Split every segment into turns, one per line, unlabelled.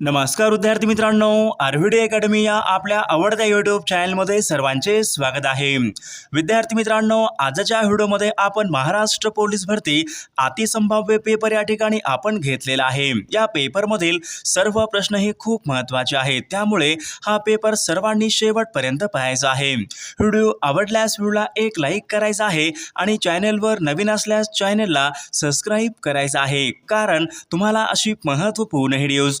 नमस्कार विद्यार्थी मित्रांनो आरव्हीडी अकॅडमी या आपल्या आवडत्या यूट्यूब चॅनलमध्ये सर्वांचे स्वागत आहे. विद्यार्थी मित्रांनो आजच्या व्हिडिओमध्ये आपण महाराष्ट्र पोलीस भरती अतिसंभाव्य पेपर या ठिकाणी आपण घेतलेला आहे. या पेपरमधील सर्व प्रश्न हे खूप महत्त्वाचे आहेत. त्यामुळे हा पेपर सर्वांनी शेवटपर्यंत पाहायचा आहे. व्हिडिओ आवडल्यास व्हिडिओला एक लाईक करायचा आहे आणि चॅनलवर नवीन असल्यास चॅनलला सबस्क्राईब करायचं आहे. कारण तुम्हाला अशी महत्त्वपूर्ण व्हिडिओज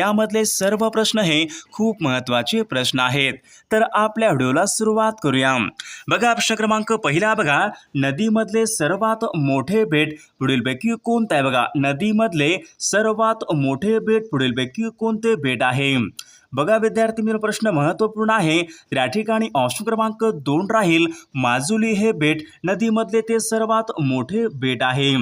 यामधले सर्व प्रश्न हे खूप महत्त्वाचे प्रश्न आहेत. तर आपल्या व्हिडिओला सुरुवात करूया. बघा प्रश्न क्रमांक पहिला बघा. नदीमधले सर्वात मोठे बेट पुढीलपैकी कोणतं आहे? बघा नदीमधले सर्वात मोठे बेट पुढीलपैकी कोणते बेट आहे? बघा विद्यार्थी मित्र प्रश्न महत्त्वपूर्ण आहे. तर या ठिकाणी ऑप्शन क्रमांक दोन राहील. माजुली हे बेट. नदीमधले ते सर्वात मोठे बेट आहे.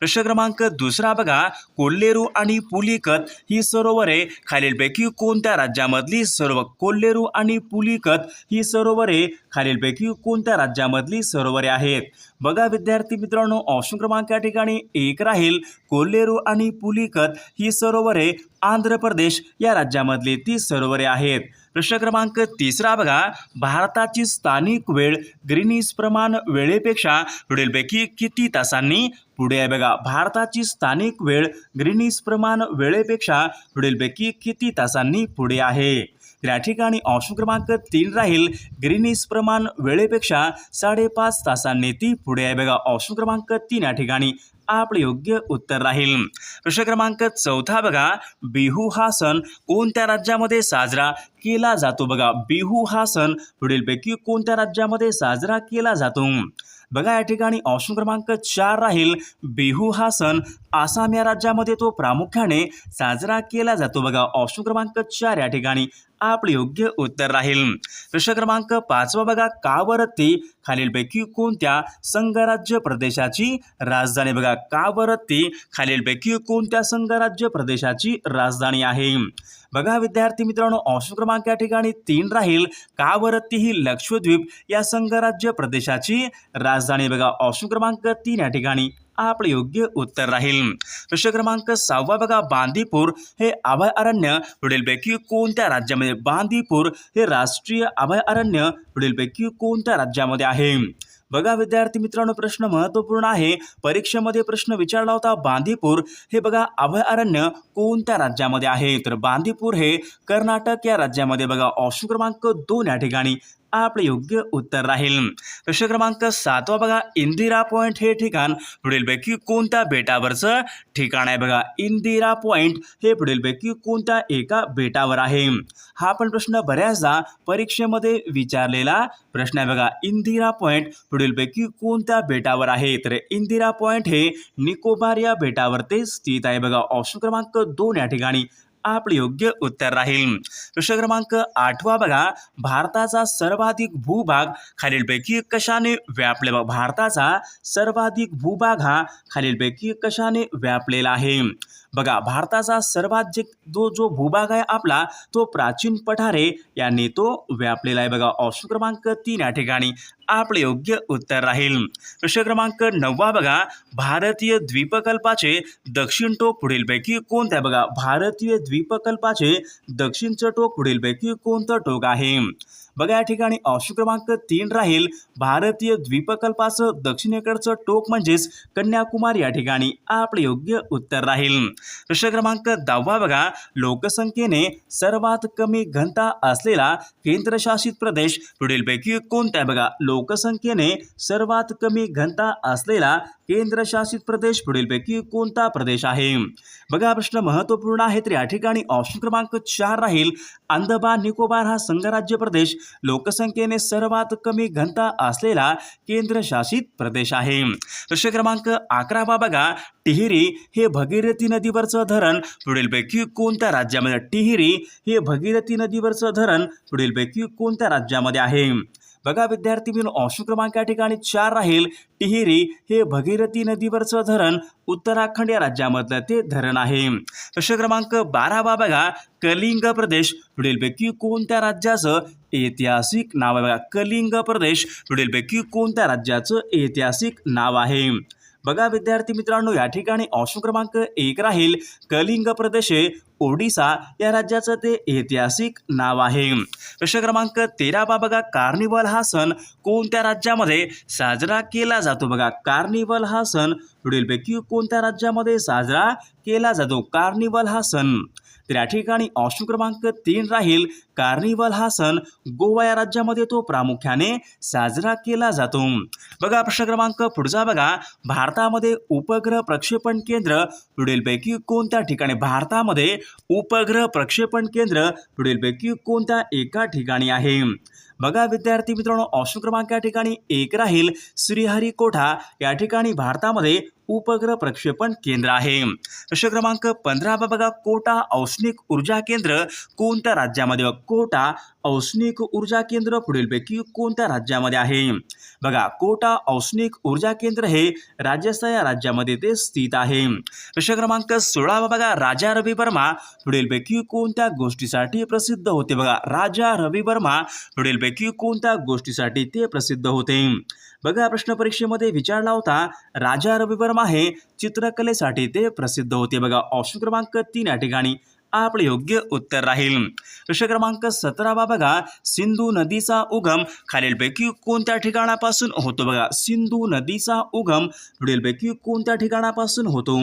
प्रश्न क्रमांक दुसरा बघा. कोल्हेरू आणि पुलिकत ही सरोवरे. खालीलपैकी कोणत्या राज्यामधली सर्व कोल्हेरू आणि पुलिकत ही सरोवरे? खालीलपैकी कोणत्या राज्यामधली सरोवरे आहेत? बघा विद्यार्थी मित्रांनो ऑप्शन क्रमांक या ठिकाणी एक राहील. कोल्हेरू आणि पुलिकत ही सरोवरे आंध्र प्रदेश या राज्यामधली ती सरोवरे आहेत. प्रश्न क्रमांक तिसरा बघा. भारताची स्थानिक वेळ ग्रीनिस प्रमाण वेळेपेक्षा पुढीलपैकी किती तासांनी? पुढे आहे बघा. भारताची स्थानिक वेळ ग्रीनिस प्रमाण वेळेपेक्षा पुढीलपैकी किती तासांनी पुढे आहे? तर या ठिकाणी ऑप्शन क्रमांक तीन राहील. ग्रीनिस प्रमाण वेळेपेक्षा साडेपाच तासांनी ती पुढे आहे. बघा ऑप्शन क्रमांक तीन या ठिकाणी आपले योग्य उत्तर राहील. प्रश्न क्रमांक चौथा बघा बिहू हा सण कोणत्या राज्यामध्ये साजरा केला जातो? बघा बिहू हा सण पुढीलपैकी कोणत्या राज्यामध्ये साजरा केला जातो? बघा या ठिकाणी ऑप्शन क्रमांक चार राहील बिहू हा सण आसाम या राज्यामध्ये तो प्रामुख्याने साजरा केला जातो. बघा ऑप्शन क्रमांक चार या ठिकाणी आपले योग्य उत्तर राहील. प्रश्न क्रमांक पाचवा बघा कावरत्ती खालीलपैकी कोणत्या संघराज्य प्रदेशाची राजधानी? बघा कावरत्ती खालीलपैकी कोणत्या संघराज्य प्रदेशाची राजधानी आहे? बघा विद्यार्थी मित्रांनो ऑप्शन क्रमांक या ठिकाणी तीन राहील. का कावरत्ती ही लक्षद्वीप? या संघराज्य प्रदेशाची राजधानी बघा. ऑप्शन क्रमांक तीन या ठिकाणी आपले योग्य उत्तर राहील. प्रश्न क्रमांक सहावा बघा बांदीपूर. हे अभयारण्य पुढीलपैकी कोणत्या राज्यामध्ये? बांदीपूर हे राष्ट्रीय अभयारण्य पुढीलपैकी कोणत्या राज्यामध्ये आहे? बघा विद्यार्थी मित्रांनो प्रश्न महत्त्वपूर्ण आहे. परीक्षेमध्ये प्रश्न विचारला होता बांदीपूर. हे बघा अभयारण्य कोणत्या राज्यामध्ये आहे? तर बांदीपूर हे कर्नाटक या राज्यामध्ये बघा ऑप्शन क्रमांक दोन या ठिकाणी. आपले योग्य उत्तर राहील. प्रश्न क्रमांक सातवा बघा इंदिरा पॉईंट हे ठिकाण पुढीलपैकी कोणत्या बेटावरचं ठिकाण आहे? बघा इंदिरा पॉईंट हे पुढीलपैकी कोणत्या एका बेटावर आहे? हा पण प्रश्न बऱ्याचदा परीक्षेमध्ये विचारलेला प्रश्न आहे. बघा इंदिरा पॉईंट पुढीलपैकी कोणत्या बेटावर आहे? तर इंदिरा पॉईंट हे निकोबार या बेटावर ते स्थित आहे. बघा ऑप्शन क्रमांक दोन या ठिकाणी. आपले योग्य उत्तर राहील. प्रश्न क्रमांक आठवा बघा. भारताचा सर्वाधिक भूभाग खालीलपैकी कशाने व्यापले भारताचा सर्वाधिक भूभाग हा खालीलपैकी कशाने व्यापलेला आहे? बघा भारताचा सर्वात जे जो जो भूभाग आहे आपला तो प्राचीन पठारे यांनी तो व्यापलेला आहे बघा. ऑप्शन क्रमांक तीन या ठिकाणी. आपले योग्य उत्तर राहील. प्रश्न क्रमांक नववा बघा. भारतीय द्वीपकल्पाचे दक्षिण टोक पुढीलपैकी कोणत्या आहे बघा? भारतीय द्वीपकल्पाचे दक्षिणचं टोक पुढीलपैकी कोणतं टोक आहे? बघा या ठिकाणी ऑप्शन क्रमांक तीन राहील. भारतीय द्वीपकल्पाचं दक्षिणेकडचं टोक म्हणजेच कन्याकुमारी या ठिकाणी आपले योग्य उत्तर राहील. प्रश्न क्रमांक दहावा बघा. लोकसंख्येने सर्वात कमी घनता असलेला केंद्रशासित प्रदेश पुढीलपैकी कोणता आहे बघा? लोकसंख्येने सर्वात कमी घनता असलेला केंद्रशासित प्रदेश पुढीलपैकी कोणता प्रदेश आहे? बघा प्रश्न महत्त्वपूर्ण आहे तर या ठिकाणी ऑप्शन क्रमांक चार राहील. अंदमान निकोबार हा संघराज्य प्रदेश. लोकसंख्येने सर्वात कमी घनता असलेला केंद्रशासित प्रदेश आहे. प्रश्न क्रमांक अकरावा बघा. टिहिरी हे भगीरथी नदीवरचं धरण. पुढीलपैकी कोणत्या राज्यामध्ये? टिहिरी हे भगीरथी नदीवरचं धरण पुढीलपैकी कोणत्या राज्यामध्ये आहे? बघा विद्यार्थी मिळून ऑप्शन क्रमांक या ठिकाणी चार राहील. टिहिरी हे भगीरथी नदीवरचं धरण उत्तराखंड या राज्यामधलं ते धरण आहे. प्रश्न क्रमांक बारावा बघा कलिंग प्रदेश. पुढीलपैकी कोणत्या राज्याचं ऐतिहासिक नाव आहे? बघा कलिंग प्रदेश. पुढीलपैकी कोणत्या राज्याचं ऐतिहासिक नाव आहे? बघा विद्यार्थी मित्रांनो या ठिकाणी ऑप्शन क्रमांक एक राहील. कलिंग प्रदेश ओडिसा या राज्याचं ते ऐतिहासिक नाव आहे. प्रश्न क्रमांक तेरा बा बघा कार्निवल हा सण कोणत्या राज्यामध्ये साजरा केला जातो? बघा कार्निवल हा सण पुढीलपैकी कोणत्या राज्यामध्ये साजरा केला जातो? कार्निवल हा सण तर या ठिकाणी ऑप्शन क्रमांक तीन राहील कार्निवल हा सण गोवा या राज्यामध्ये तो प्रामुख्याने साजरा केला जातो. बघा प्रश्न क्रमांक पुढचा बघा. भारतामध्ये उपग्रह प्रक्षेपण केंद्र पुढीलपैकी कोणत्या ठिकाणी? भारतामध्ये उपग्रह प्रक्षेपण केंद्र पुढीलपैकी कोणत्या एका ठिकाणी आहे? बघा विद्यार्थी मित्रांनो ऑप्शन क्रमांक या ठिकाणी एक राहील श्रीहरिकोठा. या ठिकाणी भारतामध्ये उपग्रह प्रक्षेपण केंद्र आहे. प्रश्न क्रमांक पंधरा बघा कोटा औष्णिक ऊर्जा केंद्र कोणत्या राज्यामध्ये? बघा, कोटा औष्णिक ऊर्जा केंद्र पुढीलपैकी कोणत्या राज्यामध्ये आहे? बघा कोटा औष्णिक ऊर्जा केंद्र हे राजस्थान या राज्यामध्ये ते स्थित आहे. प्रश्न क्रमांक सोळावा बघा राजा रवी वर्मा पुढीलपैकी कोणत्या गोष्टीसाठी प्रसिद्ध होते? बघा राजा रवी वर्मा पुढीलपैकी कोणत्या गोष्टीसाठी ते प्रसिद्ध होते? बघा प्रश्न परीक्षेमध्ये विचारला होता राजा रविवर्मा हे चित्रकलेसाठी ते प्रसिद्ध होते. बघा ऑप्शन क्रमांक तीन या ठिकाणी आपले योग्य उत्तर राहील. प्रश्न क्रमांक सतरावा बघा सिंधू नदीचा उगम खालीलपैकी कोणत्या ठिकाणापासून होतो? बघा सिंधू नदीचा उगम पुढीलपैकी कोणत्या ठिकाणापासून होतो?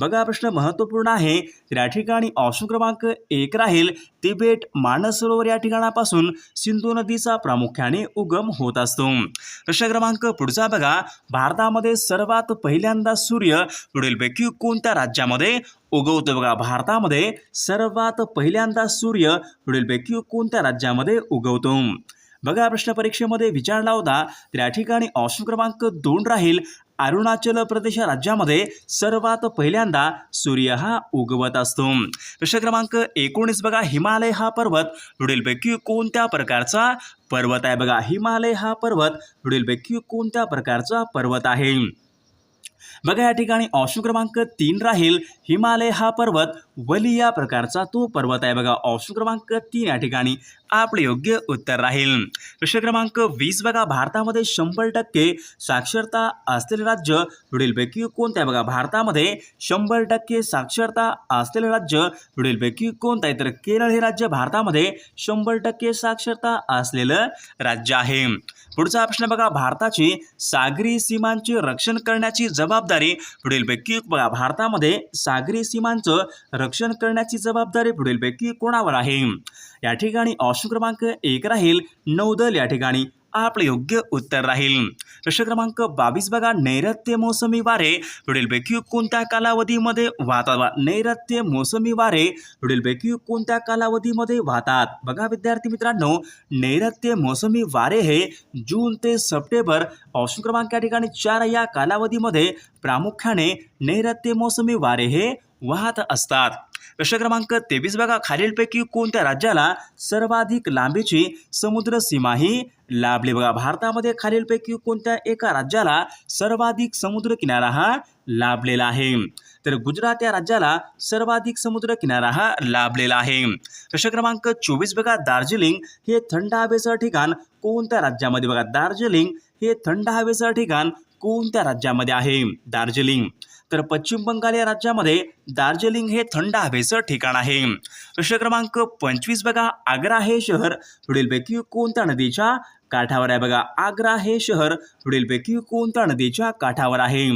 बघा प्रश्न महत्त्वपूर्ण आहे. तर या ठिकाणी ऑप्शन क्रमांक एक राहील. तिबेट मानसरोवर या ठिकाणापासून सिंधू नदीचा प्रामुख्याने उगम होत असतो. प्रश्न क्रमांक पुढचा बघा. भारतामध्ये सर्वात पहिल्यांदा सूर्य पुढीलपैकी कोणत्या राज्यामध्ये उगवतो बघा? भारतामध्ये सर्वात पहिल्यांदा सूर्य पुढीलपैकी कोणत्या राज्यामध्ये उगवतो? बघा प्रश्न परीक्षेमध्ये विचारला होता. तर या ठिकाणी ऑप्शन क्रमांक दोन राहील. अरुणाचल प्रदेश राज्यामध्ये सर्वात पहिल्यांदा सूर्य हा उगवत असतो. प्रश्न क्रमांक एकोणीस बघा हिमालय हा पर्वत पुढीलपैकी कोणत्या प्रकारचा पर्वत आहे? बघा हिमालय हा पर्वत पुढीलपैकी कोणत्या प्रकारचा पर्वत आहे? बघा या ठिकाणी ऑप्शन क्रमांक तीन राहील. हिमालय हा पर्वत वली या प्रकारचा तो पर्वत आहे बघा. ऑप्शन क्रमांक तीन या ठिकाणी आपले योग्य उत्तर राहील. प्रश्न क्रमांक वीस बघा. भारतामध्ये शंभर टक्के साक्षरता असलेले राज्य पुढीलपैकी कोणतं आहे बघा? भारतामध्ये शंभर टक्के साक्षरता असलेले राज्य पुढीलपैकी कोणतं आहे? तर केरळ हे राज्य भारतामध्ये शंभर टक्के साक्षरता असलेलं राज्य आहे. पुढचा प्रश्न बघा. भारताची सागरी सीमांचे रक्षण करण्याची जबाबदारी पुढीलपैकी बघा. भारतामध्ये सागरी सीमांचं रक्षण करण्याची जबाबदारी पुढीलपैकी कोणावर आहे? या ठिकाणी ऑप्शन क्रमांक एक राहील नौदल या ठिकाणी आपले योग्य उत्तर राहील. प्रश्न क्रमांक बावीस बघा नैऋत्य मोसमी वारे. पुढीलपैकी कोणत्या कालावधीमध्ये वाहतात? नैऋत्य मोसमी वारे पुढीलपैकी कोणत्या कालावधीमध्ये वाहतात? बघा विद्यार्थी मित्रांनो नैऋत्य मोसमी वारे हे जून ते सप्टेंबर ऑप्शन क्रमांक या ठिकाणी चार या कालावधीमध्ये प्रामुख्याने नैऋत्य मोसमी वारे हे वाहत असतात. प्रश्न क्रमांक तेवीस बघा. खालीलपैकी कोणत्या राज्याला सर्वाधिक लांबीची समुद्र सीमा ही लाभली? बघा भारतामध्ये खालीलपैकी कोणत्या एका राज्याला सर्वाधिक समुद्र किनारा हा लाभलेला आहे? तर गुजरात या राज्याला सर्वाधिक समुद्र किनारा हा लाभलेला आहे. प्रश्न क्रमांक चोवीस बघा. दार्जिलिंग हे थंड हवेचं ठिकाण कोणत्या राज्यामध्ये? बघा दार्जिलिंग हे थंड हवेचं ठिकाण कोणत्या राज्यामध्ये आहे? दार्जिलिंग. तर पश्चिम बंगाल या राज्यामध्ये दार्जिलिंग हे थंड हवेचं ठिकाण आहे. प्रश्न क्रमांक पंचवीस बघा आग्रा हे शहर पुढीलपैकी कोणत्या नदीच्या काठावर आहे? बघा आग्रा हे शहर पुढीलपैकी कोणत्या नदीच्या काठावर आहे?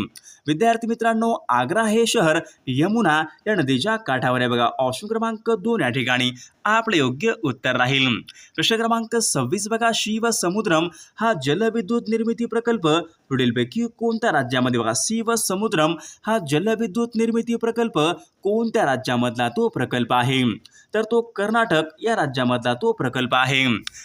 विद्यार्थी मित्रांनो आग्रा हे शहर यमुना या नदीच्या काठावर आहे. बघा ऑप्शन क्रमांक दोन या ठिकाणी आपले योग्य उत्तर राहील. प्रश्न क्रमांक सव्वीस बघा शिव समुद्रम हा जलविद्युत निर्मिती प्रकल्प पुढीलपैकी कोणत्या राज्यामध्ये बघा शिव समुद्रम हा जलविद्युत निर्मिती प्रकल्प कोणत्या राज्यामधला तो प्रकल्प आहे? तर तो कर्नाटक या राज्यामधला तो प्रकल्प आहे.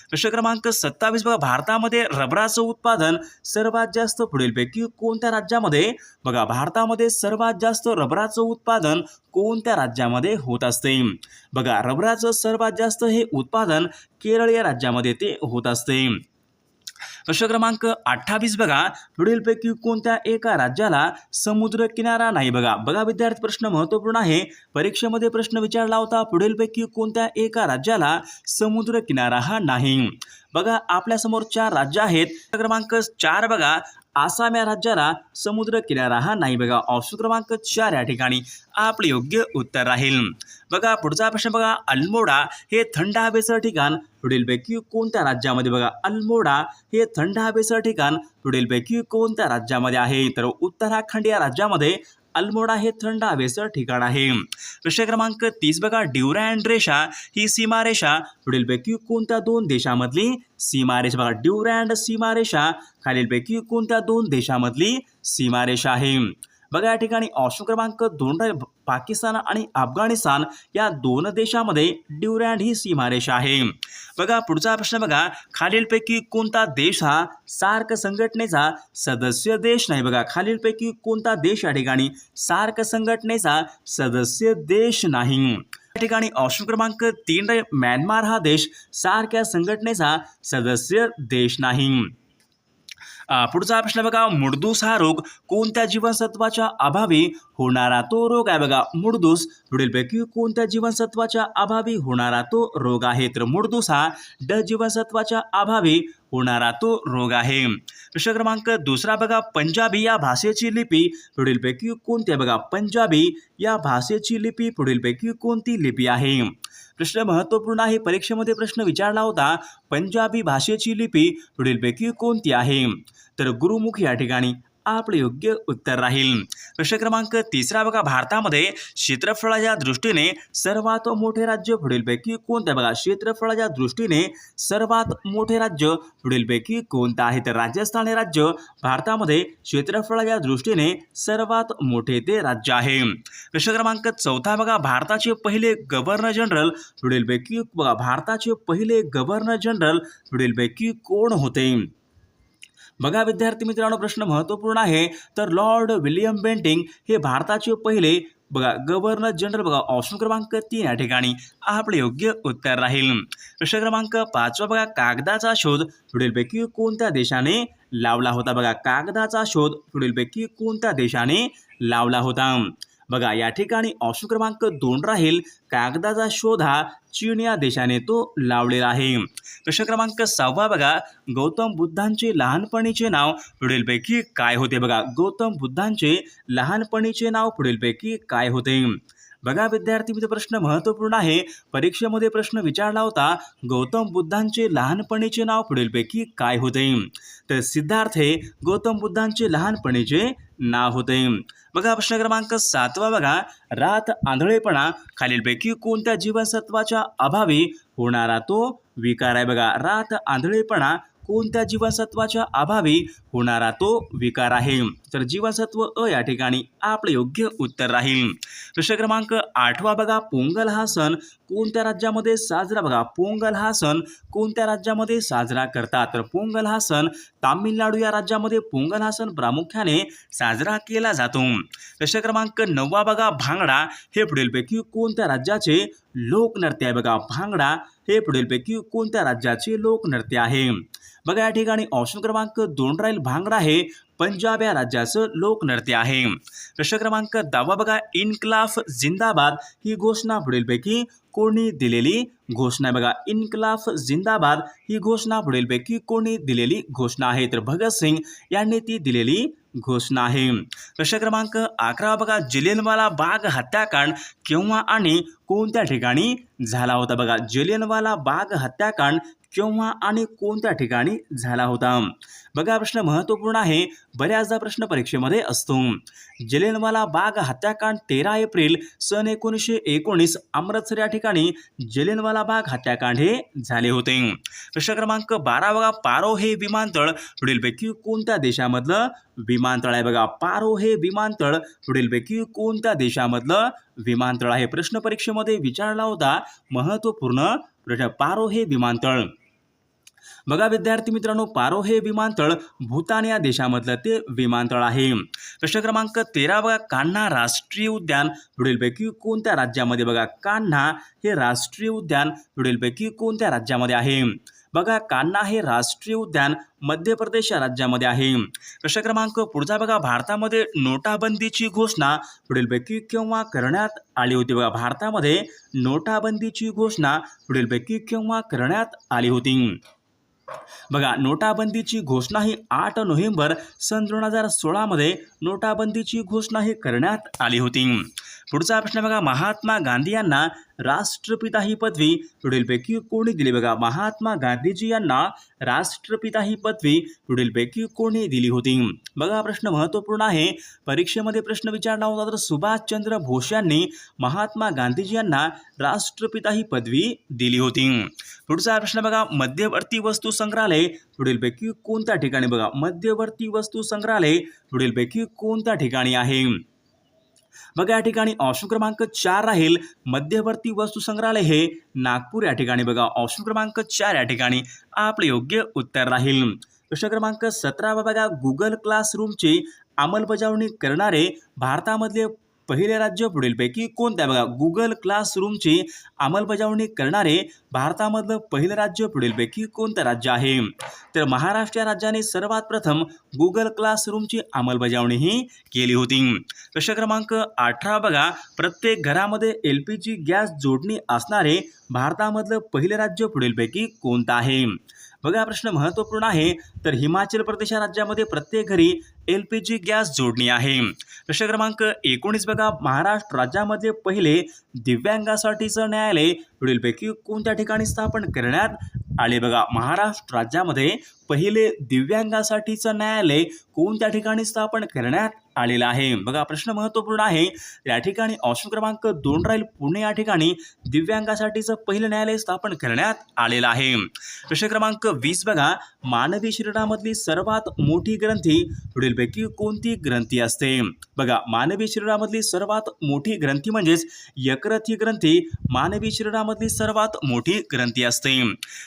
प्रश्न क्रमांक सत्तावीस बघा भारतामध्ये रबराचं उत्पादन सर्वात जास्त पुढीलपैकी कोणत्या राज्यामध्ये? बघा भारतामध्ये सर्वात जास्त रबराचं उत्पादन कोणत्या राज्यामध्ये होत असते? बघा रबराचं सर्वात जास्त हे उत्पादन केरळ या राज्यामध्ये ते होत असते. प्रश्न क्रमांक अठ्ठावीस बघा. पुढीलपैकी कोणत्या एका राज्याला समुद्र किनारा नाही बघा? बघा विद्यार्थी प्रश्न महत्त्वपूर्ण आहे. परीक्षेमध्ये प्रश्न विचारला होता. पुढीलपैकी कोणत्या एका राज्याला समुद्र किनारा हा नाही? बघा आपल्यासमोर चार राज्य आहेत. क्रमांक चार बघा. आसाम या राज्याला समुद्र किनारा हा नाही बघा. ऑप्शन क्रमांक चार या ठिकाणी. आपले योग्य उत्तर राहील. बघा पुढचा प्रश्न बघा. अल्मोडा हे थंड हवेचं ठिकाण. पुढीलपैकी कोणत्या राज्यामध्ये बघा? अल्मोडा हे थंड हवेचं ठिकाण. पुढीलपैकी कोणत्या राज्यामध्ये आहे? तर उत्तराखंड या राज्यामध्ये अल्मोडा हे थंड हवेचं ठिकाण आहे. प्रश्न क्रमांक तीस बघा. ड्युरँड रेषा ही सीमारेषा पुढीलपैकी कोणत्या दोन देशामधली सीमारेषा बघा ड्युरँड सीमारेषा खालीलपैकी कोणत्या दोन देशामधली सीमारेषा आहे? बघा या ठिकाणी ऑप्शन क्रमांक दोन राहील. पाकिस्तान आणि अफगाणिस्तान या दोन देशामध्ये ड्युरँड ही सीमारेषा आहे. बघा पुढचा प्रश्न बघा. खालीलपैकी कोणता देश हा सार्क संघटनेचा सदस्य देश नाही? बघा खालीलपैकी कोणता देश या ठिकाणी सार्क संघटनेचा सदस्य देश नाही? या ठिकाणी ऑप्शन क्रमांक तीन म्यानमार हा देश सार्क या संघटनेचा सदस्य देश नाही. पुढचा प्रश्न बघा मुडदूस हा रोग कोणत्या जीवनसत्वाच्या अभावी होणारा तो रोग आहे बघा. मुडदूस पुढीलपैकी कोणत्या जीवनसत्वाच्या अभावी होणारा तो रोग आहे? तर मुडदूस हा ड जीवनसत्वाच्या अभावी होणारा तो रोग आहे. प्रश्न क्रमांक दुसरा बघा पंजाबी या भाषेची लिपी पुढीलपैकी कोणती आहे बघा? पंजाबी या भाषेची लिपी पुढीलपैकी कोणती लिपी आहे? प्रश्न महत्त्वपूर्ण आहे. परीक्षेमध्ये प्रश्न विचारला होता. पंजाबी भाषेची लिपी पुढीलपैकी कोणती आहे? तर गुरुमुख या ठिकाणी. आपलं योग्य उत्तर राहील. प्रश्न क्रमांक तिसरा बघा भारतामध्ये क्षेत्रफळाच्या दृष्टीने सर्वात मोठे राज्य पुढीलपैकी कोणते आहे? बघा क्षेत्रफळाच्या दृष्टीने सर्वात मोठे राज्य पुढीलपैकी कोणतं आहे? तर राजस्थान हे राज्य भारतामध्ये क्षेत्रफळाच्या दृष्टीने सर्वात मोठे ते राज्य आहे. प्रश्न क्रमांक चौथा बघा भारताचे पहिले गव्हर्नर जनरल पुढीलपैकी बघा भारताचे पहिले गव्हर्नर जनरल पुढीलपैकी कोण होते? बघा विद्यार्थी मित्रांनो प्रश्न महत्त्वपूर्ण आहे. तर लॉर्ड विल्यम बेंटिंग हे भारताचे पहिले बघा गव्हर्नर जनरल बघा ऑप्शन क्रमांक तीन या ठिकाणी. आपले योग्य उत्तर राहील. प्रश्न क्रमांक पाचवा बघा कागदाचा शोध पुढीलपैकी कोणत्या देशाने लावला होता? बघा कागदाचा शोध पुढीलपैकी कोणत्या देशाने लावला होता? बघा या ठिकाणी ऑप्शन क्रमांक दोन राहील. कागदाचा शोध हा चीन या देशाने तो लावलेला आहे. प्रश्न क्रमांक सहावा बघा गौतम बुद्धांचे लहानपणीचे नाव पुढीलपैकी काय होते? बघा गौतम बुद्धांचे लहानपणीचे नाव पुढीलपैकी काय होते? बघा विद्यार्थी मित्र प्रश्न महत्त्वपूर्ण आहे. परीक्षेमध्ये प्रश्न विचारला होता गौतम बुद्धांचे लहानपणीचे नाव पुढीलपैकी काय होते? तर सिद्धार्थ हे गौतम बुद्धांचे लहानपणीचे नाव होते. बघा प्रश्न क्रमांक सातवा बघा. रात आंधळेपणा खालीलपैकी कोणत्या जीवनसत्वाच्या अभावी होणारा तो विकार आहे बघा. रात आंधळेपणा कोणत्या जीवनसत्वाच्या अभावी होणारा तो विकार आहे? तर जीवनसत्व अ या ठिकाणी आपलं योग्य उत्तर राहील. प्रश्न क्रमांक आठवा बघा पोंगल हा सण कोणत्या राज्यामध्ये साजरा? बघा पोंगल हा सण कोणत्या राज्यामध्ये साजरा करतात? तर पोंगल हा सण तामिळनाडू या राज्यामध्ये पोंगल हा सण प्रामुख्याने साजरा केला जातो. प्रश्न क्रमांक नववा बघा भांगडा हे पुढीलपैकी कोणत्या राज्याचे लोकनृत्य आहे? बघा भांगडा हे पुढीलपैकी कोणत्या राज्याचे लोकनृत्य आहे? बघा या ठिकाणी ऑप्शन क्रमांक दोन राहील. भांगडा हे पंजाब या राज्याचं लोकनृत्य आहे. प्रश्न क्रमांक दहावा बघा. इन्कलाफ जिंदाबाद ही घोषणा पुढीलपैकी कोणी दिलेली घोषणा आहे. बघा इन्कलाफ जिंदाबाद ही घोषणा पुढीलपैकी कोणी दिलेली घोषणा आहे. तर भगतसिंग यांनी ती दिलेली घोषणा आहे. प्रश्न क्रमांक अकरा बघा. जलियनवाला बाग हत्याकांड केव्हा आणि कोणत्या ठिकाणी झाला होता बघा. जलियनवाला बाग हत्याकांड केव्हा आणि कोणत्या ठिकाणी झाला होता? बघा प्रश्न महत्त्वपूर्ण आहे. बऱ्याचदा प्रश्न परीक्षेमध्ये असतो. जलियनवाला बाग हत्याकांड तेरा एप्रिल सन एकोणीसशे एकोणीस अमृतसर या ठिकाणी जलियनवाला बाग हत्याकांड हे झाले होते. प्रश्न क्रमांक बारा बघा पारो हे विमानतळ पुढीलपैकी कोणत्या देशामधलं विमानतळ आहे? बघा पारो हे विमानतळ पुढीलपैकी कोणत्या देशामधलं विमानतळ आहे? प्रश्न परीक्षेमध्ये विचारला होता. महत्त्वपूर्ण प्रश्न पारो हे विमानतळ. बघा विद्यार्थी मित्रांनो पारो हे विमानतळ भूतान या देशामधलं ते विमानतळ आहे. प्रश्न क्रमांक तेरावा कान्हा राष्ट्रीय उद्यान पुढीलपैकी कोणत्या राज्यामध्ये? बघा कान्हा हे राष्ट्रीय उद्यान पुढीलपैकी कोणत्या राज्यामध्ये आहे? बघा कान्हा हे राष्ट्रीय उद्यान मध्य प्रदेश या राज्यामध्ये आहे. प्रश्न क्रमांक पुढचा बघा भारतामध्ये नोटाबंदीची घोषणा पुढीलपैकी केव्हा करण्यात आली होती? बघा भारतामध्ये नोटाबंदीची घोषणा पुढीलपैकी केव्हा करण्यात आली होती? बघा नोटाबंदीची घोषणा ही आठ नोव्हेंबर सन दोन हजार सोळामध्ये नोटाबंदीची घोषणा ही करण्यात आली होती. पुढचा प्रश्न बघा महात्मा गांधी यांना राष्ट्रपिता ही पदवी पुढीलपैकी कोणी दिली? बघा महात्मा गांधीजी यांना राष्ट्रपिता ही पदवी पुढीलपैकी कोणी दिली होती? बघा प्रश्न महत्त्वपूर्ण आहे. परीक्षेमध्ये प्रश्न विचारला होता तर सुभाषचंद्र बोस यांनी महात्मा गांधीजी यांना राष्ट्रपिता ही पदवी दिली होती. पुढचा प्रश्न बघा मध्यवर्ती वस्तू संग्रहालय पुढीलपैकी कोणत्या ठिकाणी? बघा मध्यवर्ती वस्तू संग्रहालय पुढीलपैकी कोणत्या ठिकाणी आहे? बघा या ठिकाणी ऑप्शन क्रमांक चार राहील. मध्यवर्ती वस्तू संग्रहालय हे नागपूर या ठिकाणी बघा. ऑप्शन क्रमांक चार या ठिकाणी आपले योग्य उत्तर राहील. प्रश्न क्रमांक सतरा बघा. गुगल क्लासरूमची अंमलबजावणी करणारे भारतामधले पहिले राज्य पुढीलपैकी कोणत्या बघा गुगल क्लासरूमची अंमलबजावणी करणारे भारतामधलं पहिलं राज्य पुढीलपैकी कोणतं राज्य आहे? तर महाराष्ट्र या राज्याने सर्वात प्रथम गुगल क्लासरूमची अंमलबजावणीही केली होती. प्रश्न क्रमांक अठरा बघा. प्रत्येक घरामध्ये एल पी जी गॅस जोडणी असणारे भारतामधलं पहिलं राज्य पुढीलपैकी कोणतं आहे? बघा हा प्रश्न महत्त्वपूर्ण आहे. तर हिमाचल प्रदेश राज्यामध्ये प्रत्येक घरी एल पी जी गॅस जोडणी आहे. प्रश्न क्रमांक एकोणीस बघा. महाराष्ट्र राज्यामध्ये पहिले दिव्यांगासाठीचं न्यायालय पुढीलपैकी कोणत्या ठिकाणी स्थापन करण्यात आले बघा? महाराष्ट्र राज्यामध्ये पहिले दिव्यांगासाठीचं न्यायालय कोणत्या ठिकाणी स्थापन करण्यात आलेला आहे. बघा प्रश्न महत्त्वपूर्ण आहे. या ठिकाणी ऑप्शन क्रमांक दोन राहील. पुणे या ठिकाणी दिव्यांगासाठीचं पहिलं न्यायालय स्थापन करण्यात आलेलं आहे. प्रश्न क्रमांक वीस बघा. मानवी शरीरामधली सर्वात मोठी ग्रंथी पुढीलपैकी कोणती ग्रंथी असते? बघा मानवी शरीरामधली सर्वात मोठी ग्रंथी म्हणजेच यकृत ही ग्रंथी मानवी शरीरामधली सर्वात मोठी ग्रंथी असते.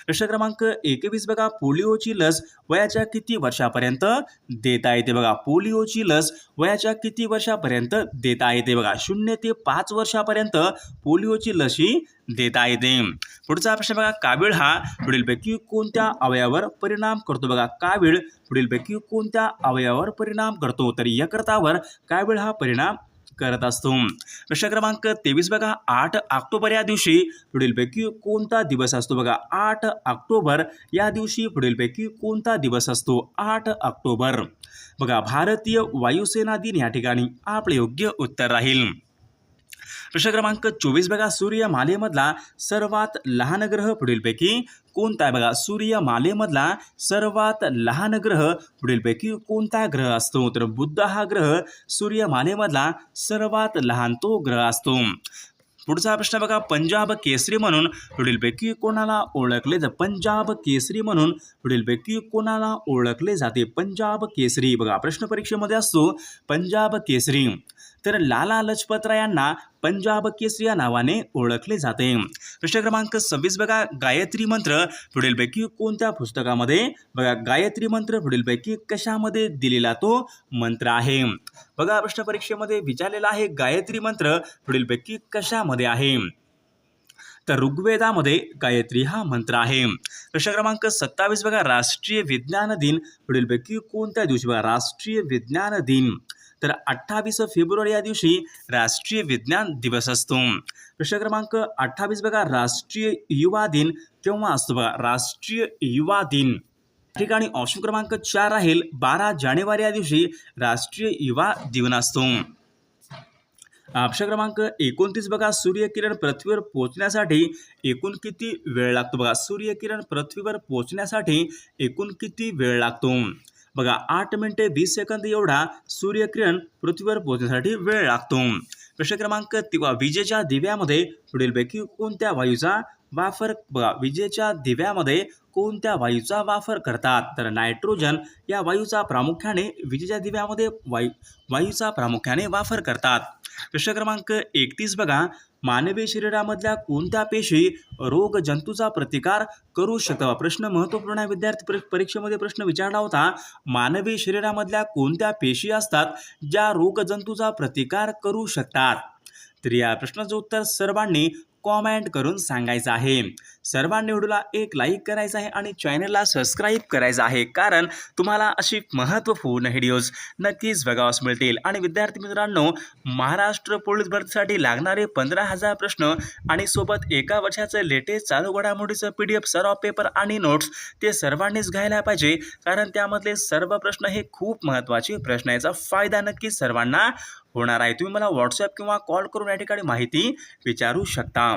प्रश्न क्रमांक एकवीस बघा. पोलिओची लस वयाच्या किती वर्षापर्यंत देता येते? बघा पोलिओची लस वयाच्या किती वर्षापर्यंत देता येते? बघा शून्य ते पाच वर्षापर्यंत पोलिओची लशी देता येते. पुढचा प्रश्न बघा कावीळ हा पुढीलपैकी कोणत्या अवयवावर परिणाम करतो? बघा कावीळ पुढीलपैकी कोणत्या अवयवावर परिणाम करतो? तर यकृतावर कावीळ हा परिणाम करत असतो. प्रश्न क्रमांक तेवीस बघा आठ ऑक्टोबर या दिवशी पुढीलपैकी कोणता दिवस असतो? बघा आठ ऑक्टोबर या दिवशी पुढीलपैकी कोणता दिवस असतो? आठ ऑक्टोबर. बघा भारतीय वायुसेना दिन या ठिकाणी आपले योग्य उत्तर राहील. प्रश्न क्रमांक चोवीस बघा सूर्यमालेमधला सर्वात लहान ग्रह पुढीलपैकी कोणता आहे? बघा सूर्यमालेमधला सर्वात लहान ग्रह पुढीलपैकी कोणता ग्रह असतो? तर बुद्ध हा ग्रह सूर्यमालेमधला सर्वात लहान तो ग्रह असतो. पुढचा प्रश्न बघा पंजाब केसरी म्हणून पुढीलपैकी कोणाला ओळखले जाते पंजाब केसरी म्हणून पुढीलपैकी कोणाला ओळखले जाते? पंजाब केसरी. बघा प्रश्न परीक्षेमध्ये असतो पंजाब केसरी. तर लाला लजपतराय यांना पंजाब केसरी या नावाने ओळखले जाते. प्रश्न क्रमांक सव्वीस बघा. गायत्री मंत्र पुढीलपैकी कोणत्या पुस्तकामध्ये? बघा गायत्री मंत्र पुढीलपैकी कशामध्ये दिलेला तो मंत्र आहे? बघा प्रश्न परीक्षेमध्ये विचारलेला आहे. गायत्री मंत्र पुढीलपैकी कशामध्ये आहे? तर ऋग्वेदामध्ये गायत्री हा मंत्र आहे. प्रश्न क्रमांक सत्तावीस बघा. राष्ट्रीय विज्ञान दिन पुढीलपैकी कोणत्या दिवशी बघा? राष्ट्रीय विज्ञान दिन. तर अठ्ठावीस फेब्रुवारी या दिवशी राष्ट्रीय विज्ञान दिवस असतो. प्रश्न क्रमांक अठ्ठावीस बघा राष्ट्रीय युवा दिन. केव्हा असतो बघा राष्ट्रीय युवा दिन. ठिकाणी ऑप्शन क्रमांक चार राहील बारा जानेवारी या दिवशी राष्ट्रीय युवा दिन असतो. ऑप्शन क्रमांक एकोणतीस बघा सूर्यकिरण पृथ्वीवर पोहोचण्यासाठी एकूण किती वेळ लागतो बघा? सूर्यकिरण पृथ्वीवर पोहोचण्यासाठी एकूण किती वेळ लागतो? बघा आठ मिनिटे वीस सेकंद एवढा सूर्यकिरण पृथ्वीवर पोहोचण्यासाठी वेळ लागतो. प्रश्न क्रमांक किंवा विजेच्या दिव्यामध्ये पुढीलपैकी कोणत्या वायूचा वापर बघा विजेच्या दिव्यामध्ये कोणत्या वायूचा वापर करतात? तर नायट्रोजन या वायूचा प्रामुख्याने विजेच्या दिव्यामध्ये वायू वायूचा प्रामुख्याने वापर करतात. प्रश्न क्रमांक एकतीस बघा मानवी शरीरामधल्या कोणत्या पेशी रोग जंतूचा प्रतिकार करू शकतात? प्रश्न महत्त्वपूर्ण आहे. विद्यार्थी परीक्षेमध्ये प्रश्न विचारला होता मानवी शरीरामधल्या कोणत्या पेशी असतात ज्या रोगजंतूचा प्रतिकार करू शकतात? तर या प्रश्नाचं उत्तर सर्वांनी कॉमेंट करून सांगायचं आहे. सर्वांनी निवडूला एक लाईक करायचं आहे आणि चॅनलला सबस्क्राईब करायचं आहे. कारण तुम्हाला अशी महत्त्वपूर्ण व्हिडिओज नक्कीच बघावास मिळतील. आणि विद्यार्थी मित्रांनो महाराष्ट्र पोलीस भरतीसाठी लागणारे पंधरा हजार प्रश्न आणि सोबत एका वर्षाचं लेटेस्ट चालू घडामोडीचं पी डी एफ सराव पेपर आणि नोट्स ते सर्वांनीच घ्यायला पाहिजे. कारण त्यामधले सर्व प्रश्न हे खूप महत्त्वाचे प्रश्न याचा फायदा नक्कीच सर्वांना होणार आहे. तुम्ही मला व्हॉट्सअप किंवा कॉल करून या ठिकाणी माहिती विचारू शकता.